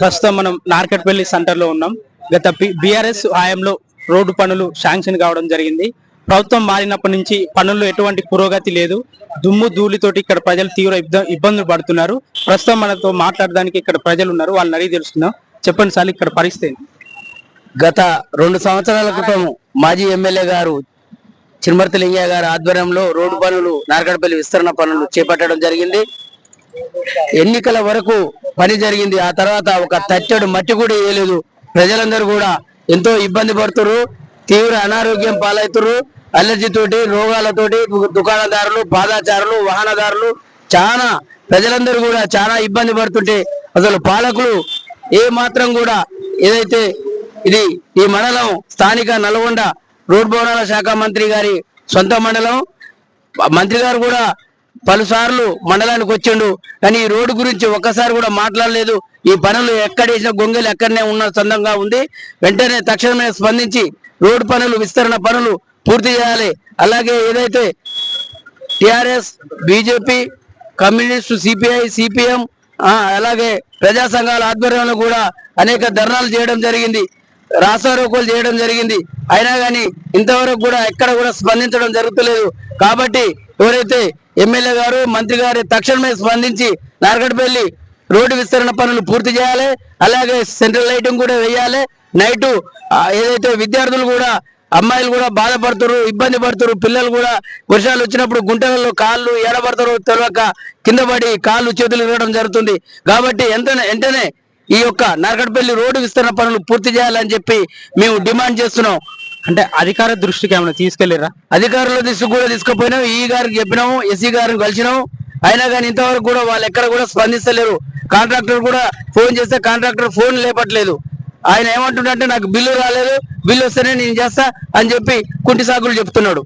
ప్రస్తుతం మనం నార్కట్పల్లి సెంటర్లో ఉన్నాం. గత బీఆర్ఎస్ హయాంలో రోడ్డు పనులు శాంక్షన్ కావడం జరిగింది. ప్రభుత్వం మారినప్పటి నుంచి పనుల్లో ఎటువంటి పురోగతి లేదు. దుమ్ము ధూళితోటి ఇక్కడ ప్రజలు తీవ్ర ఇబ్బందులు పడుతున్నారు. ప్రస్తుతం మనతో మాట్లాడడానికి ఇక్కడ ప్రజలు ఉన్నారు. వాళ్ళని అడిగి తెలుస్తున్నాం చెప్పండి సార్ ఇక్కడ పరిస్థితి గత రెండు సంవత్సరాల క్రితం మాజీ ఎమ్మెల్యే గారు చిరుమర్తి లింగయ్య గారి ఆధ్వర్యంలో రోడ్డు పనులు నారకడపల్లి విస్తరణ పనులు చేపట్టడం జరిగింది. ఎన్నికల వరకు పని జరిగింది. ఆ తర్వాత ఒక తట్టెడు మట్టి కూడా వేయలేదు. ప్రజలందరూ కూడా ఎంతో ఇబ్బంది పడుతురు తీవ్ర అనారోగ్యం పాలవుతురు అలర్జీ తోటి రోగాలతోటి దుకాణదారులు పాదాచారులు వాహనదారులు చాలా ప్రజలందరూ కూడా చాలా ఇబ్బంది పడుతుంటే అసలు పాలకులు ఏ మాత్రం కూడా ఏదైతే ఇది ఈ మండలం స్థానిక నల్గొండ రోడ్ భవనాల శాఖ మంత్రి గారి సొంత మండలం మంత్రి గారు కూడా పలుసార్లు మండలానికి వచ్చిండు. కానీ ఈ రోడ్డు గురించి ఒక్కసారి కూడా మాట్లాడలేదు. ఈ పనులు ఎక్కడేసిన గొంగలు ఎక్కడనే ఉన్న సందంగా ఉంది. వెంటనే తక్షణమే స్పందించి రోడ్డు పనులు విస్తరణ పనులు పూర్తి చేయాలి. అలాగే ఏదైతే TRS BJP communist CPI CPM అలాగే ప్రజా సంఘాల ఆధ్వర్యంలో కూడా అనేక ధర్నాలు చేయడం జరిగింది. రాస్తారోకోలు చేయడం జరిగింది. అయినా కానీ ఇంతవరకు కూడా ఎక్కడ కూడా స్పందించడం జరుగుతలేదు. కాబట్టి ఎవరైతే ఎమ్మెల్యే గారు మంత్రి గారు తక్షణమే స్పందించి నార్గడ్పల్లి రోడ్డు విస్తరణ పనులు పూర్తి చేయాలి. అలాగే సెంట్రల్ లైటింగ్ కూడా వేయాలి. నైట్ ఏదైతే విద్యార్థులు కూడా అమ్మాయిలు కూడా బాధపడుతున్నారు ఇబ్బంది పడుతున్నారు పిల్లలు కూడా వర్షాలు వచ్చినప్పుడు గుంటలలో కాళ్ళు ఏడబడతారు తెలియక కింద పడి కాళ్ళు చేతులు ఇవ్వడం జరుగుతుంది. కాబట్టి ఎంత వెంటనే ఈ యొక్క నరకడపల్లి రోడ్డు విస్తరణ పనులు పూర్తి చేయాలని చెప్పి మేము డిమాండ్ చేస్తున్నాం. అంటే అధికార దృష్టికి ఏమైనా తీసుకెళ్ళిరా అధికారుల దృష్టికి కూడా తీసుకుపోయినాం. ఈ గారికి చెప్పినాము ఎస్సీ గారిని కలిసినాము. అయినా కానీ ఇంతవరకు కూడా వాళ్ళు ఎక్కడ కూడా స్పందిస్తలేరు. కాంట్రాక్టర్ కూడా ఫోన్ చేస్తే కాంట్రాక్టర్ ఫోన్ లేపట్లేదు. ఆయన ఏమంటుండంటే నాకు బిల్లు రాలేదు బిల్లు వస్తేనే నేను చేస్తా అని చెప్పి కుంటి సాకులు చెప్తున్నాడు.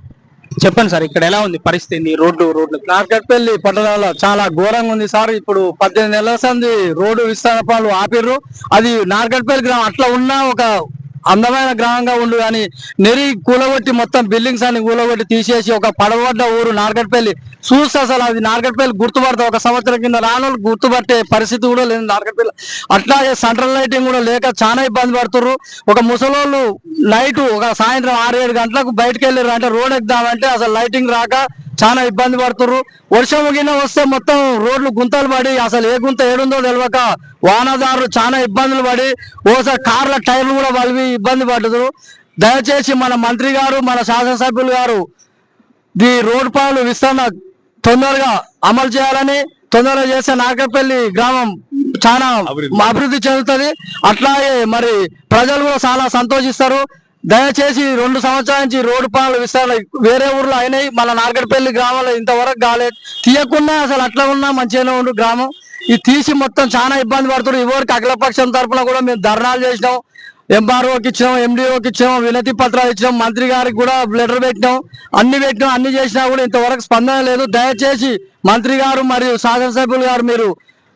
చెప్పండి సార్ ఇక్కడ ఎలా ఉంది పరిస్థితి? రోడ్డు రోడ్లు నార్కట్పల్లి పట్టణంలో చాలా ఘోరంగా ఉంది సార్. ఇప్పుడు పద్దెనిమిది నెలల సంది రోడ్డు విస్తరణ పనులు ఆపిర్రు. అది నార్కట్పల్లి గ్రామం అట్లా ఉన్న ఒక అందమైన గ్రామంగా ఉండు కానీ నెరి కూలగొట్టి మొత్తం బిల్డింగ్స్ అన్ని కూలగొట్టి తీసేసి ఒక పడవడ్డ ఊరు నార్గట్పల్లి చూస్తే అసలు అది నార్గట్పల్లి గుర్తుపడతా ఒక సంవత్సరం కింద రాను గుర్తుపట్టే పరిస్థితి కూడా లేదు నార్గట్పల్లి అట్లాగే సెంట్రల్ లైటింగ్ కూడా లేక చాలా ఇబ్బంది పడుతుర్రు. ఒక ముసలోళ్ళు నైట్ ఒక సాయంత్రం ఆరు ఏడు గంటలకు బయటకు వెళ్ళారు అంటే రోడ్ ఎక్కుదామంటే అసలు లైటింగ్ రాక చాలా ఇబ్బంది పడుతుర్రు. వర్షం గిన్న వస్తే మొత్తం రోడ్లు గుంతలు పడి అసలు ఏ గుంత ఏడుందో తెలియక వాహనదారులు చాలా ఇబ్బందులు పడి ఓసారి కార్ల టైర్లు కూడా వలివి ఇబ్బంది పడుతురు దయచేసి మన మంత్రి గారు మన శాసనసభ్యులు గారు ఈ రోడ్ పనులు విస్తరణ తొందరగా అమలు చేయాలని తొందరగా చేస్తే నాగపల్లి గ్రామం చాలా అభివృద్ధి చెందుతుంది. అట్లాగే మరి ప్రజలు కూడా చాలా సంతోషిస్తారు. దయచేసి రెండు సంవత్సరాల నుంచి రోడ్డు పనులు విస్తరణ వేరే ఊర్లో అయినాయి. మన నార్గడ్పల్లి గ్రామంలో ఇంతవరకు కాలేదు తీయకుండా అసలు అట్లా ఉన్నా మంచిగానే ఉండు గ్రామం. ఇది తీసి మొత్తం చాలా ఇబ్బంది పడుతుంది ఇవరికి అఖిలపక్షం తరఫున కూడా మేము ధర్నాలు చేసినాం. ఎంఆర్ఓకి ఇచ్చినాం ఎండిఓకి ఇచ్చినాం వినతి పత్రాలు ఇచ్చినాం మంత్రి గారికి కూడా లెటర్ పెట్టినాం. అన్ని పెట్టినాం అన్ని చేసినా కూడా ఇంతవరకు స్పందన లేదు. దయచేసి మంత్రి గారు మరియు శాసనసభ్యులు గారు మీరు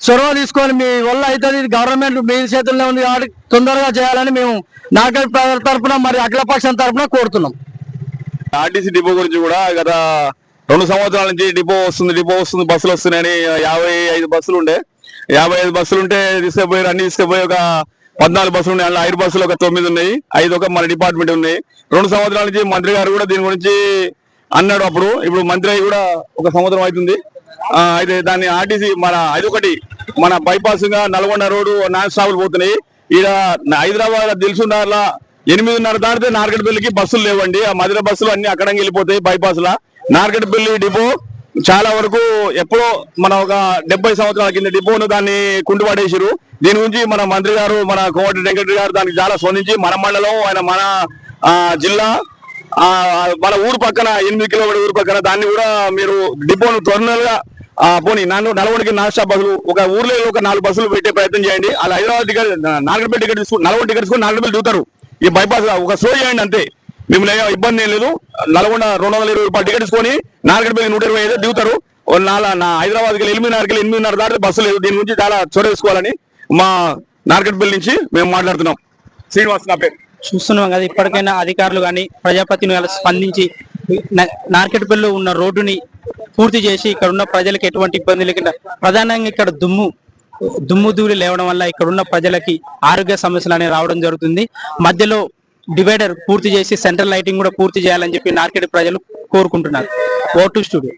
చొరవ తీసుకొని మీ వల్ల అవుతుంది. ఇది గవర్నమెంట్ మీ చేతుల్లో ఉంది కాబట్టి తొందరగా చేయాలని మేము నాగర్ తరఫున తరపున మరి అఖిలపక్షం తరఫున కోరుతున్నాం. ఆర్టీసీ డిపో గురించి కూడా గత రెండు సంవత్సరాల నుంచి డిపో వస్తుంది డిపో వస్తుంది బస్సులు వస్తున్నాయని యాభై ఐదు బస్సులు ఉండే. యాభై ఐదు బస్సులు ఉంటే తీసుకుపోయి అన్ని తీసుకుపోయి ఒక పద్నాలుగు బస్సులు ఉన్నాయి. అలా ఐదు బస్సులు ఒక తొమ్మిది ఉన్నాయి ఐదు ఒక మన డిపార్ట్మెంట్ ఉన్నాయి. రెండు సంవత్సరాల నుంచి మంత్రి గారు కూడా దీని గురించి అన్నాడు అప్పుడు. ఇప్పుడు మంత్రి కూడా ఒక సంవత్సరం అవుతుంది. అయితే దాన్ని ఆర్టీసీ మన అదొకటి. మన బైపాస్గా నల్గొండ రోడ్డు నాన్ స్టాపులు పోతున్నాయి. ఈడ హైదరాబాద్ దిల్సున్నార్లా ఎనిమిదిన్నర దాటితే నార్గడ్పల్లికి బస్సులు లేవండి. ఆ మధుర బస్సులు అన్ని అక్కడ వెళ్ళిపోతాయి బైపాస్ లా నార్గడ్పల్లి డిపో చాలా వరకు ఎప్పుడో మన ఒక డెబ్బై సంవత్సరాల కింద డిపోను దాన్ని కుంటుపడేసారు దీని గురించి మన మంత్రి గారు మన కోమటి వెంకటరెడ్డి గారు దానికి చాలా స్పందించి మన మండలం ఆయన మన జిల్లా మన ఊరు పక్కన ఎనిమిది కిలోమీటర్ ఊరు పక్కన దాన్ని కూడా మీరు డిపోను త్వరగా గా పోనీ నన్ను నల్గొండకి నాన్ స్టాప్ బస్సులు ఒక ఊర్లో ఒక నాలుగు బస్సులు పెట్టే ప్రయత్నం చేయండి. అలా హైదరాబాద్ టికెట్ నాగరపేట టికెట్ తీసుకుని నల్గొండ టికెట్ తీసుకుని నాగరపల్లి దిగుతారు. ఈ బైపాస్ ఒక షో చేయండి అంతే. మిమ్మల్ని ఇబ్బంది ఏం లేదు. నల్గొండ రెండు వందల ఇరవై రూపాయలు టికెట్ తీసుకొని నాగరపల్లి నూట ఇరవై ఐదు దిగుతారు. నాలా నా హైదరాబాద్కి ఎనిమిదిన్నరకి ఎనిమిదిన్నర దాటి బస్సు లేదు. దీని గురించి చాలా చొరవ తీసుకోవాలని మా నార్కట్పల్లి నుంచి మేము మాట్లాడుతున్నాం. శ్రీనివాస్ నా పేరు. చూస్తున్నాం కదా ఇప్పటికైనా అధికారులు కానీ ప్రజాప్రతినిధులు స్పందించి నార్కెట్పల్లిలో ఉన్న రోడ్డుని పూర్తి చేసి ఇక్కడ ఉన్న ప్రజలకు ఎటువంటి ఇబ్బంది లేకుండా ప్రధానంగా ఇక్కడ దుమ్ము దుమ్ము దూరి లేవడం వల్ల ఇక్కడ ఉన్న ప్రజలకి ఆరోగ్య సమస్యలు అనేవి రావడం జరుగుతుంది. మధ్యలో డివైడర్ పూర్తి చేసి సెంట్రల్ లైటింగ్ కూడా పూర్తి చేయాలని చెప్పి నార్కెట్ ప్రజలు కోరుకుంటున్నారు. Vote studio.